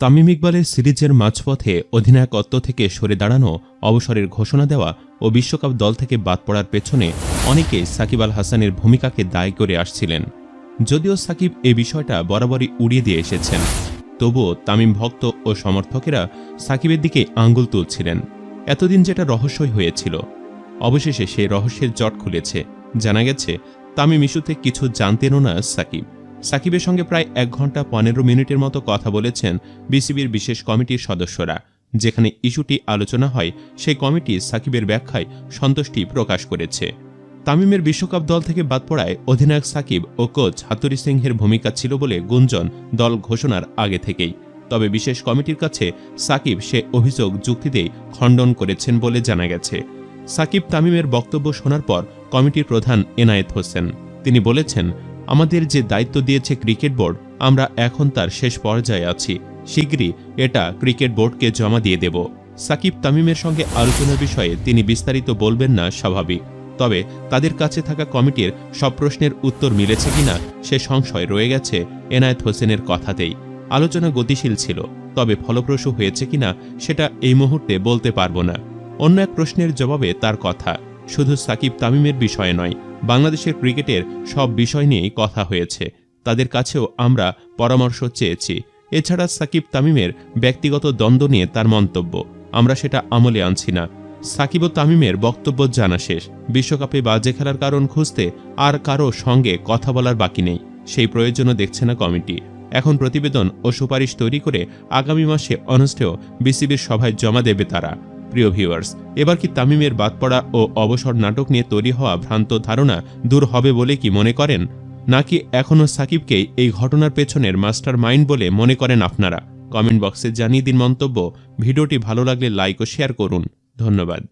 তামিম ইকবালের সিরিজের মাঝপথে অধিনায়কত্ব থেকে সরে দাঁড়ানো অবসরের ঘোষণা দেওয়া ও বিশ্বকাপ দল থেকে বাদ পড়ার পেছনে অনেকেই সাকিব আল হাসানের ভূমিকাকে দায়ী করে আসছিলেন। যদিও সাকিব এ বিষয়টা বরাবরই উড়িয়ে দিয়ে এসেছেন, তবুও তামিম ভক্ত ও সমর্থকেরা সাকিবের দিকে আঙ্গুল তুলছিলেন। এতদিন যেটা রহস্যই হয়েছিল। অবশেষে সেই রহস্যের জট খুলেছে। জানা গেছে, তামিম ইস্যুতে কিছু জানতেনও না সাকিব। সাকিবের সঙ্গে প্রায় এক ঘণ্টা পনেরো মিনিটের মতো কথা বলেছেন বিসিবির বিশেষ কমিটির সদস্যরা। যেখানে ইস্যুটি আলোচনা হয়, সেই কমিটি সাকিবের ব্যাখ্যায় সন্তুষ্টি প্রকাশ করেছে। তামিমের বিশ্বকাপ দল থেকে বাদ পড়ায় অধিনায়ক সাকিব ও কোচ হাতুরি সিংহের ভূমিকা ছিল বলে গুঞ্জন দল ঘোষণার আগে থেকেই। তবে বিশেষ কমিটির কাছে সাকিব সে অভিযোগ যুক্তিতেই খণ্ডন করেছেন বলে জানা গেছে। সাকিব তামিমের বক্তব্য শোনার পর কমিটির প্রধান এনায়েত হোসেন। তিনি বলেছেন আমাদের যে দায়িত্ব দিয়েছে ক্রিকেট বোর্ড, আমরা এখন তার শেষ পর্যায়ে আছি। শীঘ্রই এটা ক্রিকেট বোর্ডকে জমা দিয়ে দেব। সাকিব তামিমের সঙ্গে আলোচনার বিষয়ে তিনি বিস্তারিত বলবেন না স্বাভাবিক। তবে তাদের কাছে থাকা কমিটির সব প্রশ্নের উত্তর মিলেছে কিনা, সে সংশয় রয়ে গেছে এনায়েত হোসেনের কথাতেই। আলোচনা গতিশীল ছিল, তবে ফলপ্রসূ হয়েছে কিনা, সেটা এই মুহূর্তে বলতে পারব না। অন্য এক প্রশ্নের জবাবে তার কথা। শুধু সাকিব তামিমের বিষয়ে নয়, বাংলাদেশের ক্রিকেটের সব বিষয় নিয়েই কথা হয়েছে। তাদের কাছেও আমরা পরামর্শ চেয়েছি। এছাড়া সাকিব তামিমের ব্যক্তিগত দ্বন্দ্ব নিয়ে তার মন্তব্য। আমরা সেটা আমলে আনছি না। সাকিব ও তামিমের বক্তব্য জানা শেষ। বিশ্বকাপে বাজে খেলার কারণ খুঁজতে আর কারও সঙ্গে কথা বলার বাকি নেই। সেই প্রয়োজনও দেখছে না কমিটি। এখন প্রতিবেদন ও সুপারিশ তৈরি করে আগামী মাসে অনুষ্ঠেয় বিসিবির সভায় জমা দেবে তারা। প্রিয় ভিউয়ার্স এবার কি তামিমের বাদ পড়া ও অবসর নাটক নিয়ে তৈরি হওয়া ভ্রান্ত ধারণা দূর হবে বলে কি মনে করেন? নাকি এখনও সাকিবকেই এই ঘটনার পেছনের মাস্টার মাইন্ড বলে মনে করেন আপনারা? কমেন্ট বক্সে জানিয়ে দিন মন্তব্য। ভিডিওটি ভালো লাগলে লাইক ও শেয়ার করুন। ধন্যবাদ।